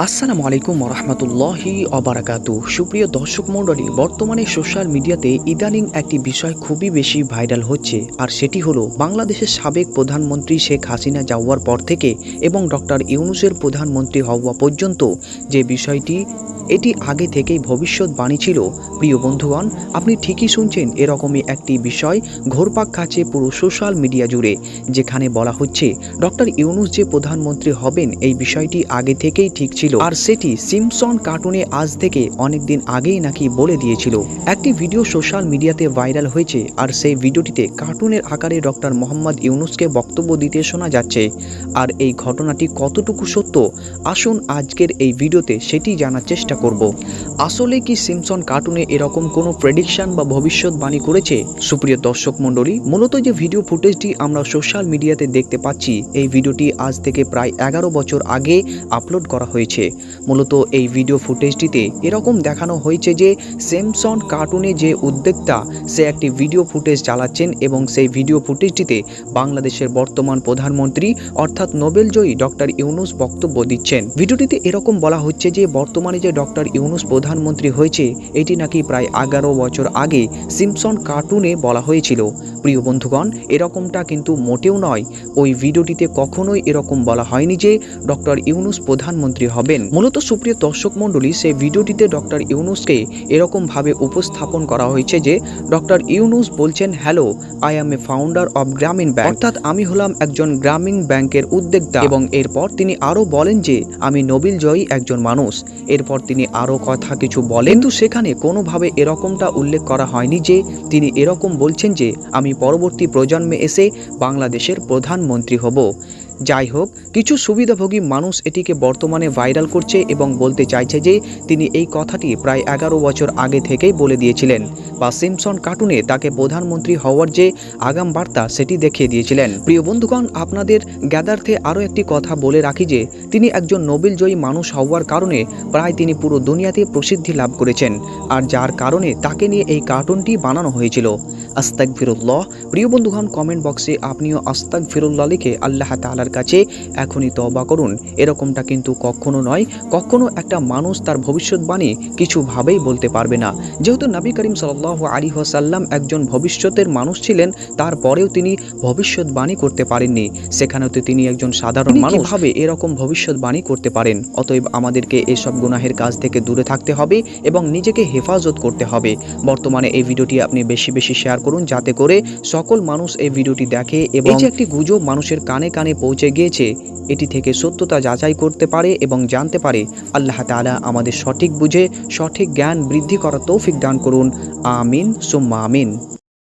আসসালামু আলাইকুম রহমতুল্লাহি অবারাকাতু সুপ্রিয় দর্শক মণ্ডলী, বর্তমানে সোশ্যাল মিডিয়াতে ইদানিং একটি বিষয় খুবই বেশি ভাইরাল হচ্ছে, আর সেটি হলো বাংলাদেশের সাবেক প্রধানমন্ত্রী শেখ হাসিনা যাওয়ার পর থেকে এবং ডক্টর ইউনুসের প্রধানমন্ত্রী হওয়া পর্যন্ত যে বিষয়টি, এটি আগে থেকেই ভবিষ্যৎবাণী ছিল। প্রিয় বন্ধুগণ, আপনি ঠিকই শুনছেন এরকমই একটি বিষয় ঘোরপাক খাচ্ছে পুরো সোশ্যাল মিডিয়া জুড়ে, যেখানে বলা হচ্ছে ডক্টর ইউনুস যে প্রধানমন্ত্রী হবেন, এই বিষয়টি আগে থেকেই ঠিক ছিল আর সেটি সিমসন কার্টুনে আজ থেকে অনেক দিন আগেই নাকি বলে দিয়েছিল। একটি ভিডিও সোশ্যাল মিডিয়াতে ভাইরাল হয়েছে আর সেই ভিডিওটিতে কার্টুনের আকারে ডক্টর মোহাম্মদ ইউনুসকে বক্তব্য দিতে শোনা যাচ্ছে। আর এই ঘটনাটি কতটুকু সত্য? আসুন আজকের এই ভিডিওতে সেটি জানার চেষ্টা করব। আসলে কি সিমসন কার্টুনে এরকম কোনো প্রেডিকশন বা ভবিষ্যৎবাণী করেছে? সুপ্রিয় দর্শক মণ্ডলী, মূলত যে ভিডিও ফুটেজটি আমরা সোশ্যাল মিডিয়াতে দেখতে পাচ্ছি, এই ভিডিওটি আজ থেকে প্রায় এগারো বছর আগে আপলোড করা হয়েছে। মূলত এই ভিডিও ফুটেজটিতে এরকম দেখানো হয়েছে যে স্যামসন কার্টুনে যে উদ্যোক্তা, সে একটি ভিডিও ফুটেজ চালাচ্ছেন এবং সেই ভিডিও ফুটেজটিতে বাংলাদেশের বর্তমান প্রধানমন্ত্রী অর্থাৎ নোবেলজয়ী ডক্টর ইউনুস বক্তব্য দিচ্ছেন। ভিডিওটিতে এরকম বলা হচ্ছে যে বর্তমানে যে ডক্টর ইউনুস প্রধানমন্ত্রী হয়েছে, এটি নাকি প্রায় এগারো বছর আগে সিমসন কার্টুনে বলা হয়েছিল। প্রিয় বন্ধুগণ, এরকমটা কিন্তু মোটেও নয়। ওই ভিডিওটিতে কখনোই এরকম বলা হয়নি যে ডক্টর ইউনুস প্রধানমন্ত্রী হবেন। মূলত সুপ্রিয় দর্শক মণ্ডলী, সেই ভিডিওটিতে ডক্টর ইউনুসকে এরকমভাবে উপস্থাপন করা হয়েছে যে, ডক্টর ইউনুস বলছেন, hello I am a founder of Grameen bank অর্থাৎ আমি হলাম একজন গ্রামীণ ব্যাংকের উদ্যোক্তা। এবং এরপর তিনি আরও বলেন যে, আমি নোবেল জয়ী একজন মানুষ। এরপর তিনি আরও কথা কিছু বলেন। কিন্তু সেখানে কোনোভাবে এরকমটা উল্লেখ করা হয়নি যে, তিনি এরকম বলছেন যে, আমি পরবর্তী প্রজন্মে এসে বাংলাদেশের প্রধানমন্ত্রী হব। যাই হোক, কিছু সুবিধাভোগী মানুষ এটিকে বর্তমানে ভাইরাল করছে এবং বলতে চাইছে যে তিনি এই কথাটি প্রায় এগারো বছর আগে থেকেই বলে দিয়েছিলেন বা সিমসন কার্টুনে তাকে প্রধানমন্ত্রী হওয়ার যে আগাম বার্তা সেটি দেখিয়ে দিয়েছিলেন। প্রিয় বন্ধুগণ, আপনাদের গ্যাদার্থে আরও একটি কথা বলে রাখি যে তিনি একজন নোবেলজয়ী মানুষ হওয়ার কারণে প্রায় তিনি পুরো দুনিয়াতে প্রসিদ্ধি লাভ করেছেন আর যার কারণে তাকে নিয়ে এই কার্টুনটি বানানো হয়েছিল। আস্তাক ফিরুল্লাহ প্রিয় বন্ধুগণ, কমেন্ট বক্সে আপনিও আস্তাক ফিরুল্লাহ লিখে আল্লাহ তালার কাছে এখনই তবা করুন। এরকমটা কিন্তু কখনো নয় কখনো একটা মানুষ তার ভবিষ্যৎবাণী কিছুভাবেই বলতে পারবে না। যেহেতু নবী করিম সাল্লাহ আলী সাল্লাম একজন ভবিষ্যতের মানুষ ছিলেন তারপরেও তিনি ভবিষ্যৎবাণী করতে পারেননি। সেখানেও তিনি একজন সাধারণ মানুষ। ভাবে এরকম ভবিষ্যৎবাণী করতে পারেন? অতএব আমাদেরকে এসব গুনাহের কাজ থেকে দূরে থাকতে হবে এবং নিজেকে হেফাজত করতে হবে। বর্তমানে এই ভিডিওটি আপনি বেশি বেশি শেয়ার করুন যাতে করে সকল মানুষ এই ভিডিওটি দেখে এবং একটি গুজব মানুষের কানে কানে পৌঁছে গিয়েছে, এটি থেকে সত্যতা যাচাই করতে পারে এবং জানতে পারে আল্লাহ তালা আমাদের সঠিক বুঝে, সঠিক জ্ঞান বৃদ্ধি করার তৌফিক দান করুন। আমিন, সুম্মা আমিন।